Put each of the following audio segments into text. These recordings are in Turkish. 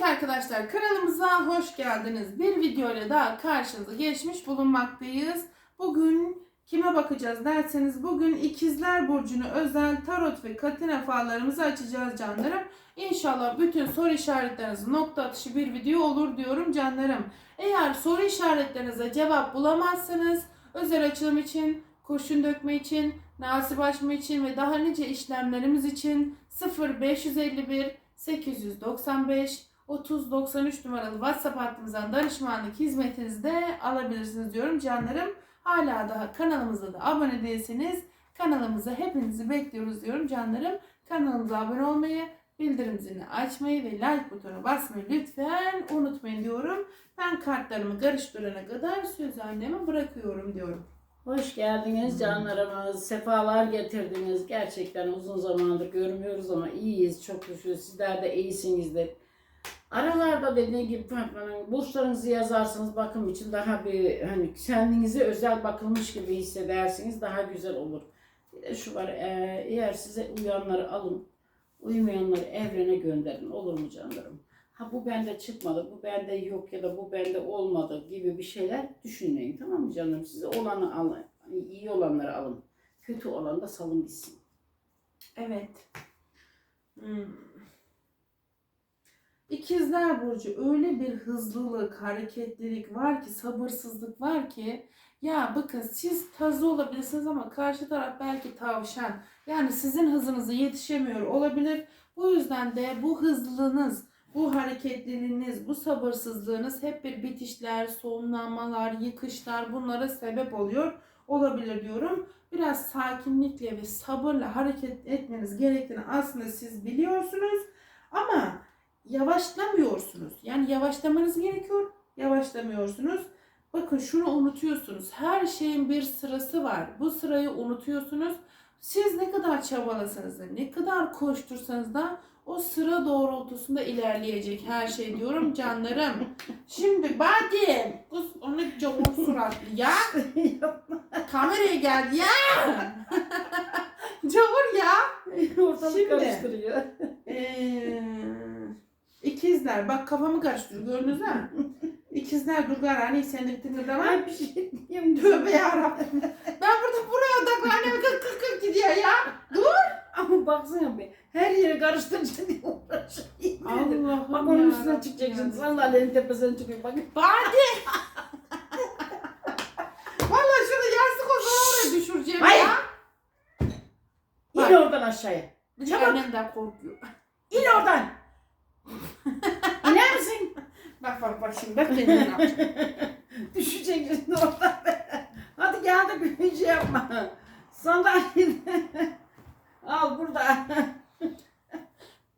Selamünaleyküm arkadaşlar. Kanalımıza hoş geldiniz. Bir video ile daha karşınıza geçmiş bulunmaktayız. Bugün kime bakacağız derseniz bugün İkizler Burcu'nu özel tarot ve katina fallarımızı açacağız canlarım. İnşallah bütün soru işaretleriniz nokta atışı bir video olur diyorum canlarım. Eğer soru işaretlerinize cevap bulamazsanız özel açılım için, kurşun dökme için, nasip açma için ve daha nice işlemlerimiz için 0551 895 3093 numaralı WhatsApp hattımızdan danışmanlık hizmetinizi de alabilirsiniz diyorum canlarım. Hala daha kanalımıza da abone değilseniz kanalımıza hepinizi bekliyoruz diyorum canlarım. Kanalımıza abone olmayı, bildirim zilini açmayı ve like butonuna basmayı lütfen unutmayın diyorum. Ben kartlarımı karıştırana kadar sözü anneme bırakıyorum diyorum. Hoş geldiniz canlarımız. Sefalar getirdiniz. Gerçekten uzun zamandır görmüyoruz ama iyiyiz. Çok şükür. Sizler de iyisinizdir. Aralarda dediğim gibi Fatma'nın burçlarınızı yazarsınız bakım için daha bir hani kendinizi özel bakılmış gibi hissedersiniz. Daha güzel olur. Bir de şu var eee, eğer size uyanları alın. Uymayanları evrene gönderin. Olur mu canlarım? Ha bu bende çıkmadı, bu bende yok ya da bu bende olmadı gibi bir şeyler düşünmeyin tamam mı canım? Size olanı alın, iyi olanları alın. Kötü olan da salın gitsin. Evet. Hmm. İkizler Burcu öyle bir hızlılık, hareketlilik var ki, sabırsızlık var ki ya bakın siz tazı olabilirsiniz ama karşı taraf belki tavşan. Yani sizin hızınıza yetişemiyor olabilir. Bu yüzden de bu hızlılığınız, bu hareketliliğiniz, bu sabırsızlığınız hep bir bitişler, sonlanmalar, yıkışlar bunlara sebep oluyor olabilir diyorum. Biraz sakinlikle ve sabırla hareket etmeniz gerektiğini aslında siz biliyorsunuz ama yavaşlamıyorsunuz. Yani yavaşlamanız gerekiyor, yavaşlamıyorsunuz. Bakın şunu unutuyorsunuz. Her şeyin bir sırası var. Bu sırayı unutuyorsunuz. Siz ne kadar çabalasanız da, ne kadar koştursanız da o sıra doğrultusunda ilerleyecek her şey diyorum canlarım. Şimdi Badem, kız onu camur suratlı ya. Kameraya geldi ya. Camur ya. Ortalık Şimdi- karıştırıyor. Ee, ikizler. Bak kafamı karıştırıyor. Gördünüz mü? İkizler Durgar hani sen de var. Ben bir şey diyeyim. Tövbe yarabbim. Ben burada buraya odaklanıyorum. Kık kık kık gidiyor ya. Ama baksana bir her yeri karıştırınca diye uğraşıyor. Allah'ım Bak onun üstüne çıkacaksın. ya. Sandalyenin tepesine çıkıyor. Bak. Badi. Vallahi şurada yastık olsa oraya düşüreceğim Hayır. ya. İn Bak. oradan aşağıya. Çabuk. annemden korkuyor. İn oradan. Bak bak bak şimdi bak benim ne yapacağım. Düşeceksin oradan. Hadi gel de bir şey yapma. Sandalyeyi al burada.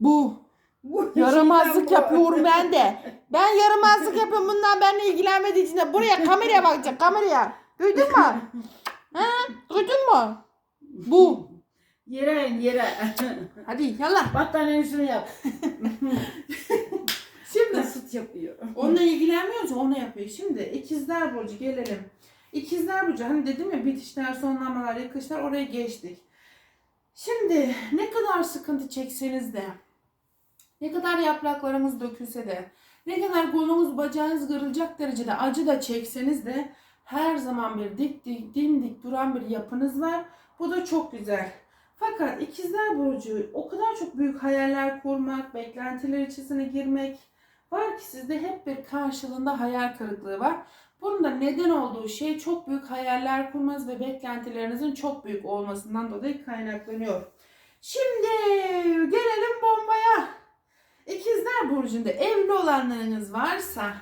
Bu. Bu Yaramazlık bu. yapıyorum ben de. Ben yaramazlık yapıyorum bundan benimle ilgilenmediği için de buraya kameraya bakacak kameraya. Duydun mu? ha? Duydun mu? Bu. Yere in yere. Hadi yallah. Battaniyenin üstüne yap. Yapıyor. onunla ilgilenmiyoruz ona yapıyor. Şimdi ikizler burcu gelelim. İkizler burcu hani dedim ya bitişler, sonlamalar, yakışlar oraya geçtik. Şimdi ne kadar sıkıntı çekseniz de ne kadar yapraklarımız dökülse de ne kadar kolunuz bacağınız kırılacak derecede acı da çekseniz de her zaman bir dik dik dimdik duran bir yapınız var. Bu da çok güzel. Fakat ikizler burcu o kadar çok büyük hayaller kurmak, beklentiler içerisine girmek var ki sizde hep bir karşılığında hayal kırıklığı var. Bunun da neden olduğu şey çok büyük hayaller kurmanız ve beklentilerinizin çok büyük olmasından dolayı kaynaklanıyor. Şimdi gelelim bombaya. İkizler Burcu'nda evli olanlarınız varsa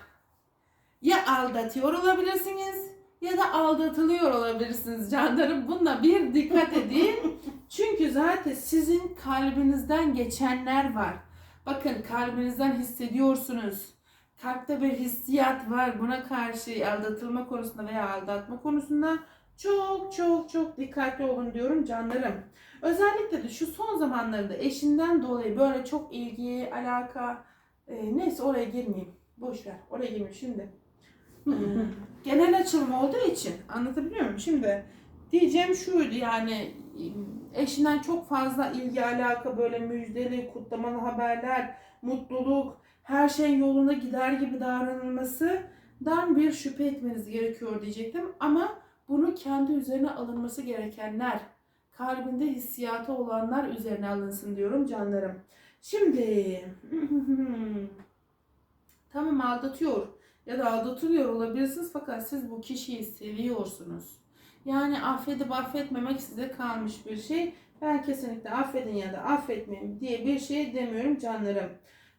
ya aldatıyor olabilirsiniz ya da aldatılıyor olabilirsiniz canlarım. Buna bir dikkat edin. Çünkü zaten sizin kalbinizden geçenler var. Bakın kalbinizden hissediyorsunuz. Kalpte bir hissiyat var buna karşı aldatılma konusunda veya aldatma konusunda çok çok çok dikkatli olun diyorum canlarım. Özellikle de şu son zamanlarda eşinden dolayı böyle çok ilgi, alaka, e, neyse oraya girmeyeyim. Boş ver. Oraya girmeyeyim şimdi. Ee, genel açılım olduğu için anlatabiliyor muyum? Şimdi diyeceğim şuydu yani eşinden çok fazla ilgi, alaka, böyle müjdeli, kutlamalı haberler, mutluluk, her şeyin yoluna gider gibi davranılmasından bir şüphe etmeniz gerekiyor diyecektim. Ama bunu kendi üzerine alınması gerekenler, kalbinde hissiyatı olanlar üzerine alınsın diyorum canlarım. Şimdi tamam aldatıyor ya da aldatılıyor olabilirsiniz fakat siz bu kişiyi seviyorsunuz. Yani affedip affetmemek size kalmış bir şey. Ben kesinlikle affedin ya da affetmeyin diye bir şey demiyorum canlarım.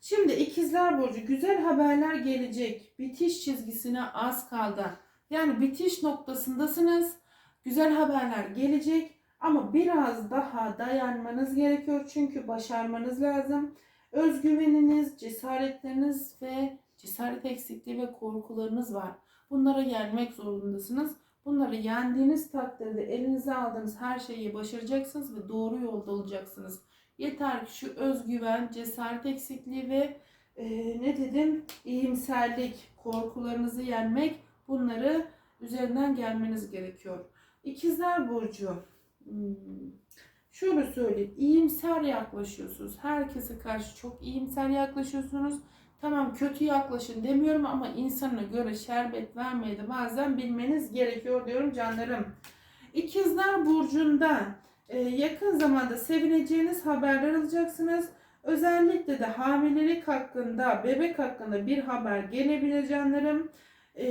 Şimdi ikizler burcu güzel haberler gelecek. Bitiş çizgisine az kaldı. Yani bitiş noktasındasınız. Güzel haberler gelecek ama biraz daha dayanmanız gerekiyor çünkü başarmanız lazım. Özgüveniniz, cesaretleriniz ve cesaret eksikliği ve korkularınız var. Bunlara yenmek zorundasınız. Bunları yendiğiniz takdirde elinize aldığınız her şeyi başaracaksınız ve doğru yolda olacaksınız. Yeter ki şu özgüven, cesaret eksikliği ve e, ne dedim iyimserlik, korkularınızı yenmek bunları üzerinden gelmeniz gerekiyor. İkizler Burcu. Hmm. Şöyle söyleyeyim. iyimser yaklaşıyorsunuz. Herkese karşı çok iyimser yaklaşıyorsunuz. Tamam kötü yaklaşın demiyorum ama insana göre şerbet vermeyi de bazen bilmeniz gerekiyor diyorum canlarım. İkizler Burcu'nda e, yakın zamanda sevineceğiniz haberler alacaksınız. Özellikle de hamilelik hakkında, bebek hakkında bir haber gelebilir canlarım. E,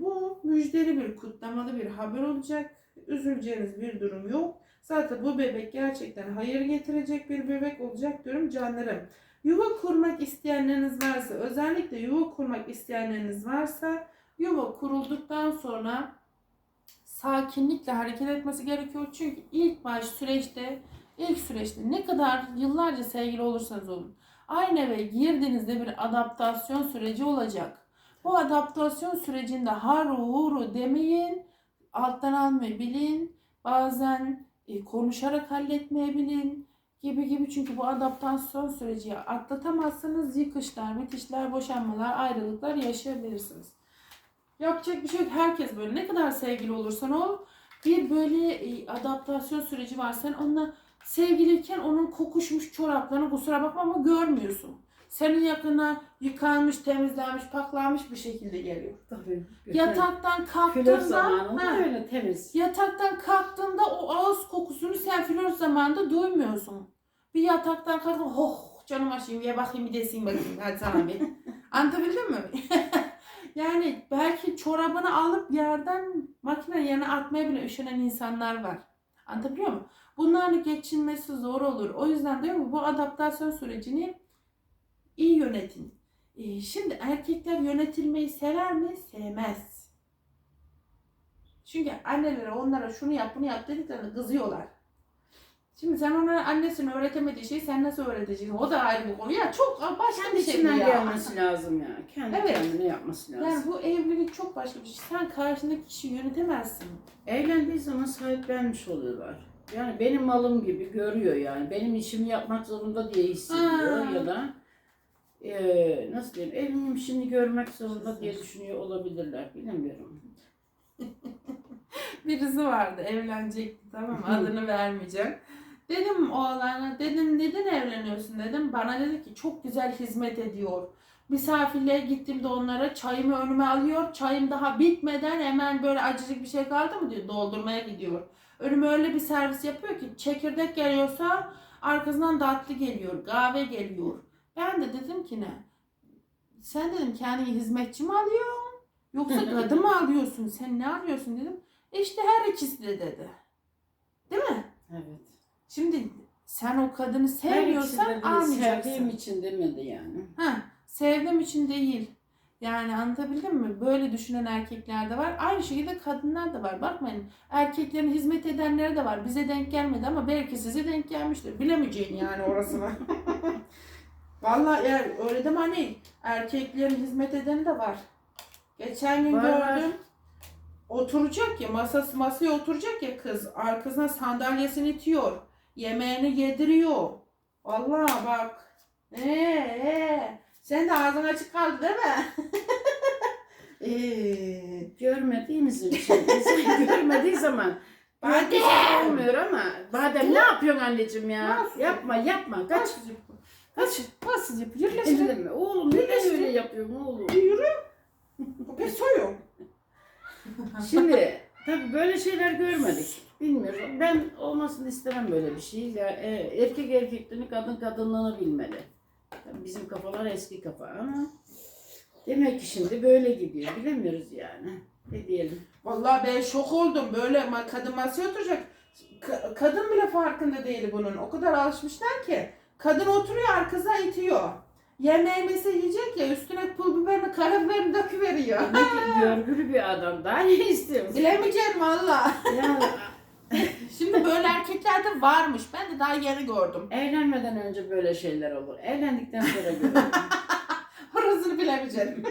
bu müjdeli bir kutlamalı bir haber olacak. Üzüleceğiniz bir durum yok. Zaten bu bebek gerçekten hayır getirecek bir bebek olacak diyorum canlarım. Yuva kurmak isteyenleriniz varsa, özellikle yuva kurmak isteyenleriniz varsa yuva kurulduktan sonra sakinlikle hareket etmesi gerekiyor. Çünkü ilk baş süreçte, ilk süreçte ne kadar yıllarca sevgili olursanız olun, aynı eve girdiğinizde bir adaptasyon süreci olacak. Bu adaptasyon sürecinde haru huru demeyin, alttan almayı bilin, bazen e, konuşarak halletmeyi bilin gibi gibi çünkü bu adaptasyon süreci atlatamazsanız yıkışlar, bitişler, boşanmalar, ayrılıklar yaşayabilirsiniz. Yapacak bir şey yok. Herkes böyle. Ne kadar sevgili olursan ol bir böyle e, adaptasyon süreci var. Sen onunla sevgiliyken onun kokuşmuş çoraplarını kusura bakma ama görmüyorsun. Senin yakına yıkanmış, temizlenmiş, paklanmış bir şekilde geliyor. Tabii. Yataktan kalktığında zamanında ha, öyle temiz. yataktan kalktığında o ağız kokusunu sen flört zamanında duymuyorsun. Bir yataktan kalktın, oh canım aşkım ye bakayım bir desin bakayım hadi sana bir. Anlatabildim mi? yani belki çorabını alıp yerden makine yerine atmaya bile üşenen insanlar var. Anlatabiliyor muyum? Bunlarla geçinmesi zor olur. O yüzden diyorum bu adaptasyon sürecini iyi yönetin. Ee, şimdi erkekler yönetilmeyi sever mi? Sevmez. Çünkü annelere onlara şunu yap bunu yap dediklerinde kızıyorlar. Şimdi sen onlara annesinin öğretemediği şeyi sen nasıl öğreteceksin? O da ayrı bir konu. Ya çok başka Kendi bir şey bu içinden ya. gelmesi lazım ya. Kendi Evet. kendine yapması lazım. Yani bu evlilik çok başka bir şey. Sen karşındaki kişiyi yönetemezsin. Evlendiği zaman sahiplenmiş oluyorlar. Yani benim malım gibi görüyor yani. Benim işimi yapmak zorunda diye hissediyor Ha. ya da eee nasıl diyeyim evimin işini görmek zorunda diye düşünüyor olabilirler. Bilemiyorum. Birisi vardı evlenecekti tamam adını vermeyeceğim. Dedim oğlana dedim neden evleniyorsun dedim. Bana dedi ki çok güzel hizmet ediyor. Misafirliğe gittiğimde onlara çayımı önüme alıyor. Çayım daha bitmeden hemen böyle acıcık bir şey kaldı mı diyor doldurmaya gidiyor. Önüme öyle bir servis yapıyor ki çekirdek geliyorsa arkasından tatlı geliyor, kahve geliyor. Ben de dedim ki ne? Sen dedim kendini hizmetçi mi alıyorsun? Yoksa kadı mı alıyorsun? Sen ne arıyorsun dedim. "E İşte her ikisi de dedi. Değil mi? Evet. Şimdi sen o kadını sevmiyorsan almayacaksın. Sevdiğim için demedi yani. Ha, sevdiğim için değil. Yani anlatabildim mi? Böyle düşünen erkekler de var. Aynı şekilde kadınlar da var. Bakmayın erkeklerin hizmet edenleri de var. Bize denk gelmedi ama belki size denk gelmiştir. Bilemeyeceğin yani orasını. Vallahi eğer öyle deme hani erkeklerin hizmet edeni de var. Geçen gün Var, var. gördüm. Oturacak ya masası masaya oturacak ya kız. Arkasına sandalyesini itiyor. Yemeğini yediriyor. Vallahi bak. Ee, ee. Sen de ağzın açık kaldı değil mi? ee, Görmediğiniz için. İnsan görmediği zaman Badem. Olmuyor ama Badem ne yapıyorsun anneciğim ya? Nasıl? Yapma yapma kaç. Kaç Nasıl, yapıyor? Birleştirin. mi? Oğlum neden öyle yapıyorsun oğlum? Yürü. Bir soyun. Şimdi tabii böyle şeyler görmedik. Bilmiyorum. Ben olmasını istemem böyle bir şey. Ya, e, erkek erkekliğini, kadın kadınlığını bilmeli. Tabii bizim kafalar eski kafa ama demek ki şimdi böyle gidiyor. Bilemiyoruz yani. Ne diyelim. Vallahi ben şok oldum. Böyle kadın masaya oturacak. Ka- kadın bile farkında değil bunun. O kadar alışmışlar ki. Kadın oturuyor arkasına itiyor. Yemeği mesela yiyecek ya üstüne pul biberini karabiberini döküveriyor. Ki görgülü bir adam. Daha ne istiyorsun? Bilemeyeceğim valla. Şimdi böyle erkekler de varmış. Ben de daha yeni gördüm. evlenmeden önce böyle şeyler olur. Evlendikten sonra görürüm. Orasını bilemeyeceğim.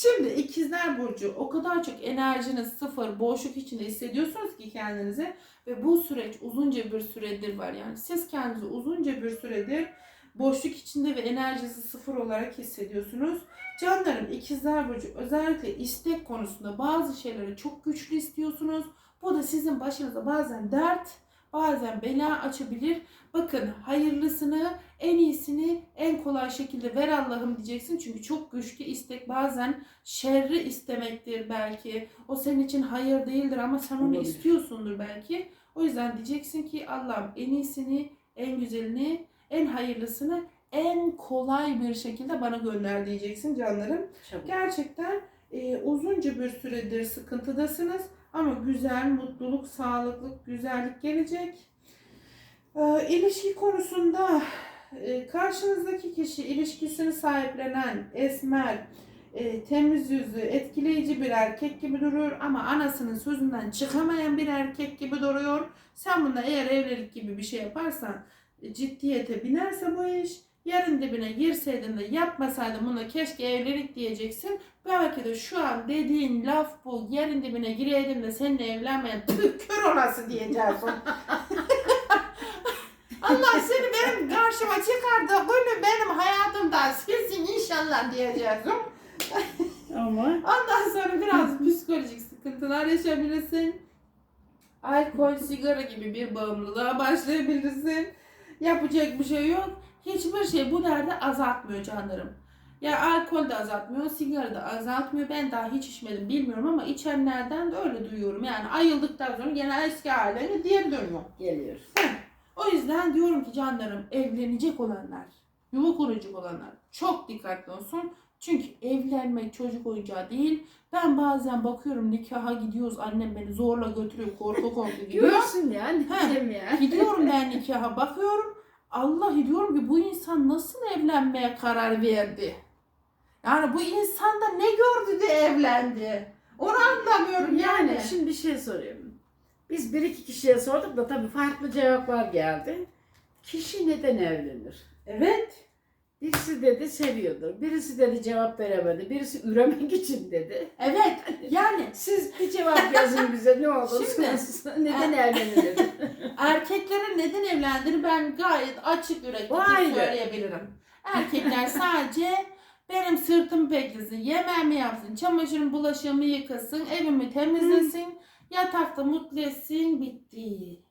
Şimdi ikizler burcu o kadar çok enerjiniz sıfır, boşluk içinde hissediyorsunuz ki kendinizi ve bu süreç uzunca bir süredir var. Yani siz kendinizi uzunca bir süredir boşluk içinde ve enerjisi sıfır olarak hissediyorsunuz. Canlarım ikizler burcu özellikle istek konusunda bazı şeyleri çok güçlü istiyorsunuz. Bu da sizin başınıza bazen dert, bazen bela açabilir. Bakın hayırlısını en iyisini en kolay şekilde ver Allah'ım diyeceksin. Çünkü çok güçlü istek bazen şerri istemektir belki. O senin için hayır değildir ama sen onu Olabilir. istiyorsundur belki. O yüzden diyeceksin ki Allah'ım en iyisini, en güzelini, en hayırlısını en kolay bir şekilde bana gönder diyeceksin canlarım. Çabuk. Gerçekten e, uzunca bir süredir sıkıntıdasınız ama güzel, mutluluk, sağlıklı, güzellik gelecek. E, ilişki konusunda e, karşınızdaki kişi ilişkisini sahiplenen, esmer, e, temiz yüzlü, etkileyici bir erkek gibi duruyor ama anasının sözünden çıkamayan bir erkek gibi duruyor. Sen bunda eğer evlilik gibi bir şey yaparsan e, ciddiyete binerse bu iş yarın dibine girseydin de yapmasaydın buna keşke evlilik diyeceksin. Belki de şu an dediğin laf bu. Yerin dibine gireydim de seninle evlenmeyen tüh kör olası diyeceksin. Allah seni benim karşıma çıkardı. Bunu benim hayatımdan silsin inşallah diyeceksin. Ama Ondan sonra biraz psikolojik sıkıntılar yaşayabilirsin. Alkol, sigara gibi bir bağımlılığa başlayabilirsin. Yapacak bir şey yok. Hiçbir şey bu derdi azaltmıyor canlarım. Ya alkol de azaltmıyor, sigara da azaltmıyor. Ben daha hiç içmedim bilmiyorum ama içenlerden de öyle duyuyorum. Yani ayıldıktan sonra gene eski haline geri dönüyor. geliyor. O yüzden diyorum ki canlarım evlenecek olanlar, yuva kuracak olanlar çok dikkatli olsun. Çünkü evlenmek çocuk oyuncağı değil. Ben bazen bakıyorum nikaha gidiyoruz annem beni zorla götürüyor korku korku gidiyor. Görsün ya. Ne He. Gidiyorum ben nikaha bakıyorum. Allah diyorum ki bu insan nasıl evlenmeye karar verdi? Yani bu insanda ne gördü de evlendi? Onu anlamıyorum yani. Yani şimdi bir şey sorayım. Biz bir iki kişiye sorduk da tabii farklı cevaplar geldi. Kişi neden evlenir? Evet. Birisi dedi seviyordur. Birisi dedi cevap veremedi. Birisi üremek için dedi. Evet. Yani Siz bir cevap yazın bize ne olursunuz. Neden evlenilir? Erkeklerin neden evlendiğini ben gayet açık yürekli Vay be. söyleyebilirim. Erkekler sadece benim sırtımı beklesin, yemeğimi yapsın, çamaşırımı, bulaşığımı yıkasın, evimi temizlesin, yatakta mutlu etsin, bitti.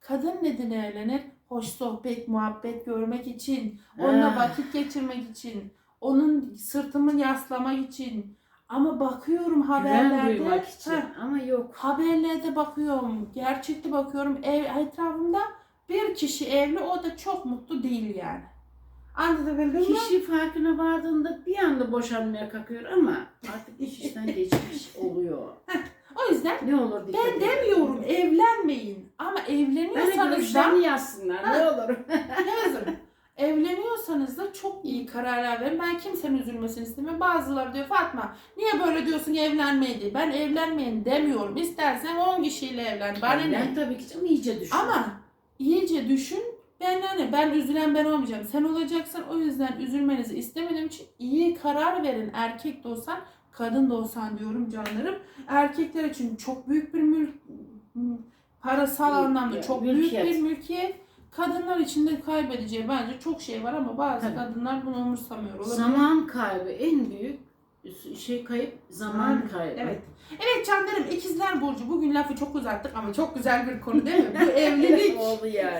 Kadın neden evlenir? Hoş sohbet, muhabbet görmek için, onunla vakit geçirmek için, onun sırtımı yaslamak için. Ama bakıyorum haberlerde. duymak için. Heh, Ama yok. Haberlerde bakıyorum, gerçekte bakıyorum. Ev, etrafımda bir kişi evli, o da çok mutlu değil yani. Anlatabildim mi? Kişi farkına vardığında bir anda boşanmaya kalkıyor ama artık iş işten geçmiş oluyor. O yüzden Ne olur dikkat ben edin. demiyorum evlenmeyin. Ama evleniyorsanız da görüşlerini yazsınlar ne olur. yazın. Evleniyorsanız da çok iyi kararlar verin. Ben kimsenin üzülmesini istemiyorum. Bazıları diyor Fatma niye böyle diyorsun evlenmeyin diye. Ben evlenmeyin demiyorum. İstersen 10 kişiyle evlen. Bana ne? Tabii ki ama iyice düşün. Ama iyice düşün. Ben hani ben üzülen ben olmayacağım. Sen olacaksın. O yüzden üzülmenizi istemediğim için iyi karar verin. Erkek de olsan, kadın da olsan diyorum canlarım. Erkekler için çok büyük bir mülk parasal Mülk- anlamda çok mülkiyet. büyük bir mülkiyet. Kadınlar için de kaybedeceği bence çok şey var ama bazı Tabii. kadınlar bunu umursamıyor. Olabilir. Zaman kaybı en büyük şey kayıp zaman Aynen. kaybı. Evet. Evet canlarım ikizler burcu bugün lafı çok uzattık ama çok güzel bir konu değil mi? Bu evlilik. Oldu yani.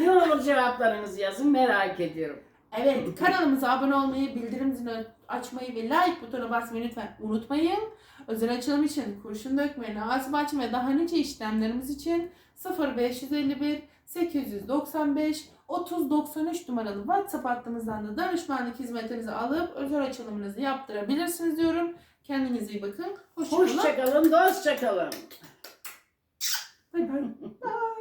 Ne olur cevaplarınızı yazın merak ediyorum. Evet kanalımıza abone olmayı, bildirim zilini açmayı ve like butonuna basmayı lütfen unutmayın. Özel açılım için kurşun dökme, nasip açma ve daha nice işlemlerimiz için 0551 895 3093 numaralı WhatsApp hattımızdan da danışmanlık hizmetinizi alıp özel açılımınızı yaptırabilirsiniz diyorum. Kendinize iyi bakın. Hoşçakalın. Hoşçakalın, dostça kalın. Bay bay.